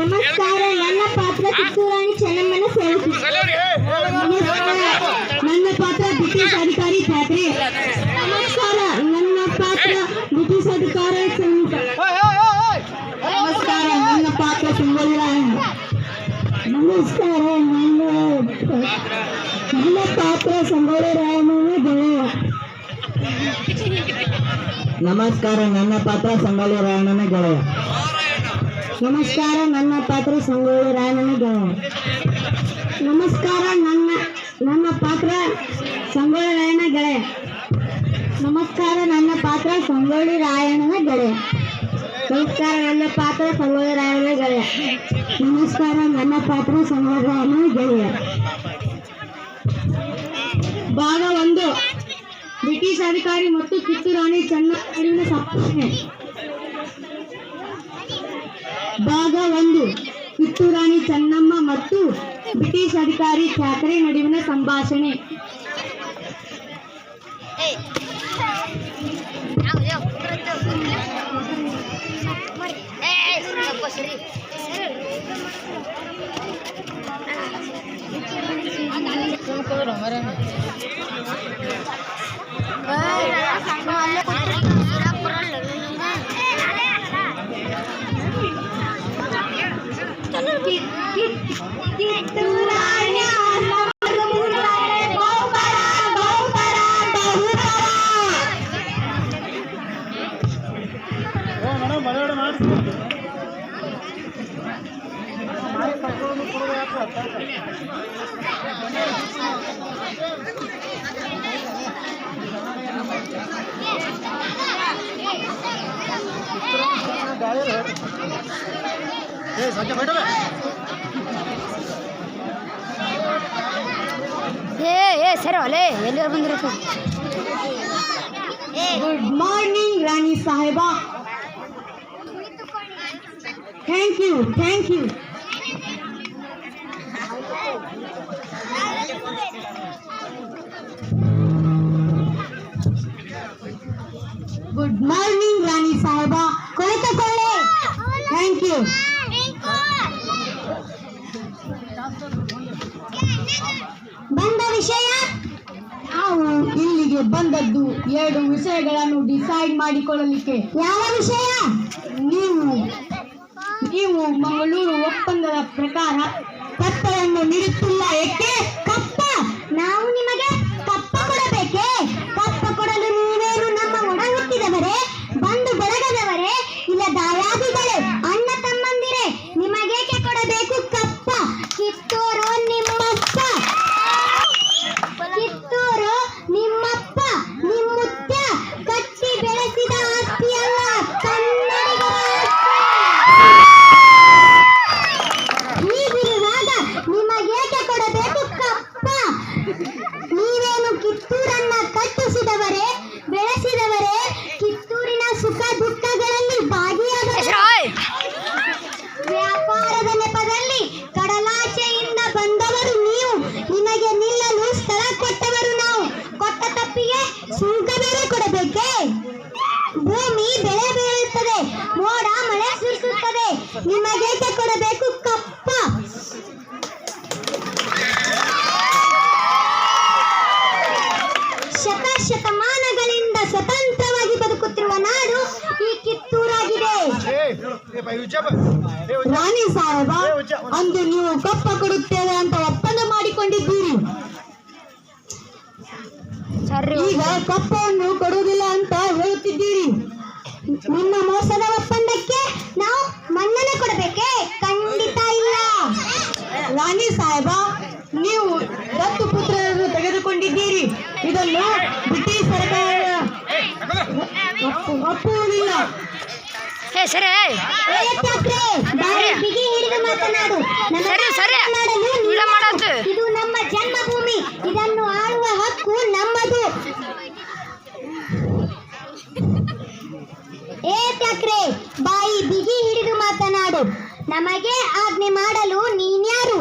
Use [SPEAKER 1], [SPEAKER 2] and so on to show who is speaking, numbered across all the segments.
[SPEAKER 1] ನಮಸ್ಕಾರ ನನ್ನ ಪಾತ್ರ ಕಿತ್ತೂರಾಣಿ ಚೆನ್ನಮ್ಮನ ಸೇವಕಿ ನಮಸ್ಕಾರ ನನ್ನ ಪಾತ್ರ ಬ್ರಿಟಿಷ್ ಅಧಿಕಾರಿ ಠಾಕ್ರೆ ನಮಸ್ಕಾರ ನನ್ನ ಪಾತ್ರ ಬ್ರಿಟಿಷ್ ಅಧಿಕಾರ ಸೈನಿಕ ನಮಸ್ಕಾರ ನನ್ನ ಪಾತ್ರ ಸಂಗೊಳ್ಳಿ ರಾಯಣ್ಣ ನಮಸ್ಕಾರ ನನ್ನ ನನ್ನ ಪಾತ್ರ ಸಂಗೊಳ್ಳಿ ರಾಯಣ್ಣನ ಗೆಳೆಯ ನಮಸ್ಕಾರ ನನ್ನ ಪಾತ್ರ ಸಂಗೊಳ್ಳಿ ರಾಯಣ್ಣನ ಗೆಳೆಯ ನಮಸ್ಕಾರ, ನನ್ನ ಪಾತ್ರ ಸಂಗೊಳ್ಳಿ ರಾಯಣ್ಣನ ಗೆಳೆಯ ನಮಸ್ಕಾರ, ನನ್ನ ನನ್ನ ಪಾತ್ರ ಸಂಗೊಳ್ಳಿ ರಾಯಣ್ಣ ಗೆಳೆಯ ನಮಸ್ಕಾರ, ನನ್ನ ಪಾತ್ರ ಸಂಗೊಳ್ಳಿ ರಾಯಣ್ಣನ ಗೆಳೆಯ ನಮಸ್ಕಾರ, ನನ್ನ ಪಾತ್ರ ಸಂಗೊಳ್ಳಿ ರಾಯಣ್ಣನ ಗೆಳೆಯ ನಮಸ್ಕಾರ, ನನ್ನ ಪಾತ್ರ ಸಂಗೊಳ್ಳಿ ರಾಯಣ್ಣನ ಗೆಳೆಯ. ಭಾಗ ಒಂದು, ಬ್ರಿಟಿಷ್ ಅಧಿಕಾರಿ ಮತ್ತು ಕಿತ್ತೂರಾಣಿ ಚೆನ್ನ ಸಂಭಾಷಣೆ ಭಾಗ ಒಂದು. ಕಿತ್ತೂರು ರಾಣಿ ಚೆನ್ನಮ್ಮ ಮತ್ತು ಬ್ರಿಟಿಷ್ ಅಧಿಕಾರಿ ಠಾಕ್ರೆ ನಡುವಿನ ಸಂಭಾಷಣೆ.
[SPEAKER 2] ಏ ಏ ಸರಿ ಒಲೆ ಎಲ್ಲಿ ಬಂದಿರಬೇಕು
[SPEAKER 1] good morning Rani Saheb. Thank you thank you good morning ರಾಣಿ ಸಾಹೇಬ ಕುಳಿತುಕೊಳ್ಳಿ ಥ್ಯಾಂಕ್ ಯು ಬಂದ ವಿಷಯ? ನಾವು ಇಲ್ಲಿಗೆ ಬಂದದ್ದು ಎರಡು ವಿಷಯಗಳನ್ನು ಡಿಸೈಡ್ ಮಾಡಿಕೊಳ್ಳಲಿಕ್ಕೆ. ಯಾವ ವಿಷಯ? ನೀವು ನೀವು ಮಂಗಳೂರು ಒಪ್ಪಂದದ ಪ್ರಕಾರ ಕಪ್ಪವನ್ನು ನೀಡುತ್ತಿಲ್ಲ. ಏಕೆ ಕಪ್ಪ ನಾವು ನಿಮಗೆ ನಿಮಗೇಕೆ ಕೊಡಬೇಕು ಕಪ್ಪ? ಶತ ಶತಮಾನಗಳಿಂದ ಸ್ವತಂತ್ರವಾಗಿ ಬದುಕುತ್ತಿರುವ ನಾಡು ಈ ಕಿತ್ತೂರಾಗಿದೆ. ರಾಣಿ ಸಾಹೇಬ, ಅಂದು ನೀವು ಕಪ್ಪ ಕೊಡುತ್ತೇವೆ ಅಂತ ಒಪ್ಪಂದ ಮಾಡಿಕೊಂಡಿದ್ದೀರಿ. ಈಗ ಕಪ್ಪವನ್ನು ಕೊಡುವುದಿಲ್ಲ ಅಂತ
[SPEAKER 2] ಏ ಸರಿ
[SPEAKER 1] ಬಿಗಿ ಹಿಡಿದು ಮಾತನಾಡು.
[SPEAKER 2] ಸರಿ, ಸರಿ.
[SPEAKER 1] ಇದು ನಮ್ಮ ಜನ್ಮಭೂಮಿ. ಇದನ್ನು ಆಳುವ ಹಕ್ಕು ನಮ್ಮದು. ಏ ತ್ಯಾಕ್ರೆ ಬಾಯಿ ಬಿಗಿ ಹಿಡಿದು ಮಾತನಾಡು. ನಮಗೆ ಆಜ್ಞೆ ಮಾಡಲು ನೀನ್ಯಾರು?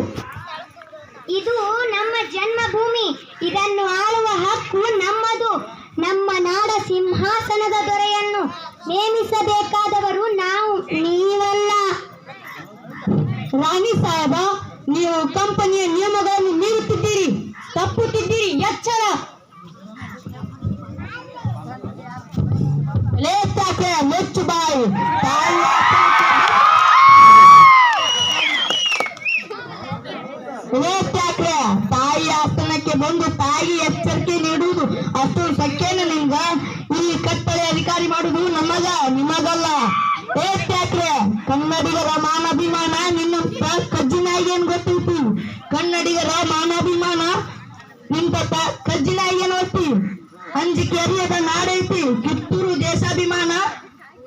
[SPEAKER 1] ಇದು ನಮ್ಮ ಜನ್ಮಭೂಮಿ. ಇದನ್ನು ಆಳುವ ಹಕ್ಕು ನಮ್ಮದು. ನಮ್ಮ ನಾಡ ಸಿಂಹಾಸನದ ದೊರೆಯನ್ನು ನೇಮಿಸಬೇಕಾದವರು ನಾವು, ನೀವಲ್ಲ.
[SPEAKER 3] ರಾಣಿ ಸಾಹೇಬ, ನೀವು ಕಂಪನಿಯ ನಿಯಮಗಳನ್ನು ಮೀರುತ್ತಿದ್ದೀರಿ, ತಪ್ಪುತ್ತಿದ್ದೀರಿ, ಎಚ್ಚರ. ಲೇಖ ಮೆಚ್ಚು ಬಾಯಿ ಏತ್ಯಾಕ್ರೆ ಕನ್ನಡಿಗರ ಮಾನಾಭಿಮಾನ, ನಿನ್ನ ಕಜ್ಜಿನಾಗಿ ಏನ್ ಗೊತ್ತೈತಿ? ಕನ್ನಡಿಗರ ಮಾನಾಭಿಮಾನ ನಿಂತ ಪ- ಕಜ್ಜಿನಾಯಿಗೆ ಏನ್ ಗೊತ್ತಿ? ಅಂಜಿಕೆ ಅರಿಯದ ನಾಡೈತಿ, ಕಿತ್ತೂರು ದೇಶಾಭಿಮಾನ,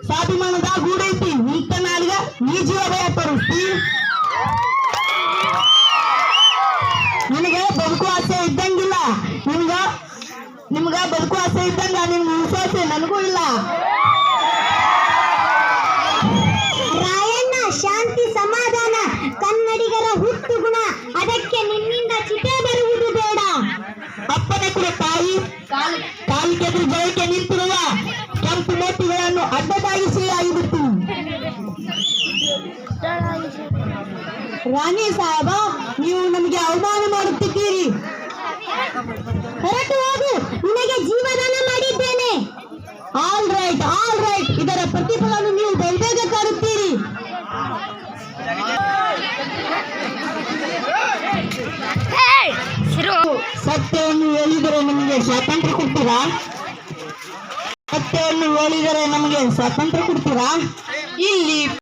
[SPEAKER 3] ಸ್ವಾಭಿಮಾನದ ಗೂಡೈತಿ. ಇಂಥ ನಾಡಿಗ ನೀ ಜೀವ ಭಯ ನಿನಗೆ ಬದುಕು ಆಸೆ ಇದ್ದಂಗಿಲ್ಲ. ನಿಮ್ಗ ನಿಮ್ಗ ಬದುಕು ಆಸೆ ಇದ್ದಂಗ ನಿಮ್ಗೆ ವಿಶ್ವಾಸ ನನಗೂ ಇಲ್ಲ. ಶಾಂತಿ ಸಮಾಧಾನ. ಕನ್ನಡಿಗರ ಹುಟ್ಟು ಗುಣ. ಅದಕ್ಕೆ ನಿನ್ನಿಂದ ಚಿತೆ ಬರುವುದು ಬೇಡ. ಅಪ್ಪನ ಕೂಡ ತಾಯಿ ಕಾಲು ಕೆದ್ರು ಜಯಕ್ಕೆ ನಿಂತಿರುವ ಕೆಂಪು ಮೋತಿಗಳನ್ನು ಅಡ್ಡದಾಗಿಸಿ ಆಗಿಬಿಟ್ಟು ರಾಣಿ ಸಾಹೇಬ ನೀವು ನಮಗೆ ಅವಮಾನ ನಮಗೆ ಸ್ವಾತಂತ್ರ್ಯ ಕೊಡ್ತೀರಾ? ಸತ್ಯವನ್ನು ಹೇಳಿದರೆ ನಮಗೆ ಸ್ವಾತಂತ್ರ್ಯ ಕೊಡ್ತೀರಾ? ಇಲ್ಲಿ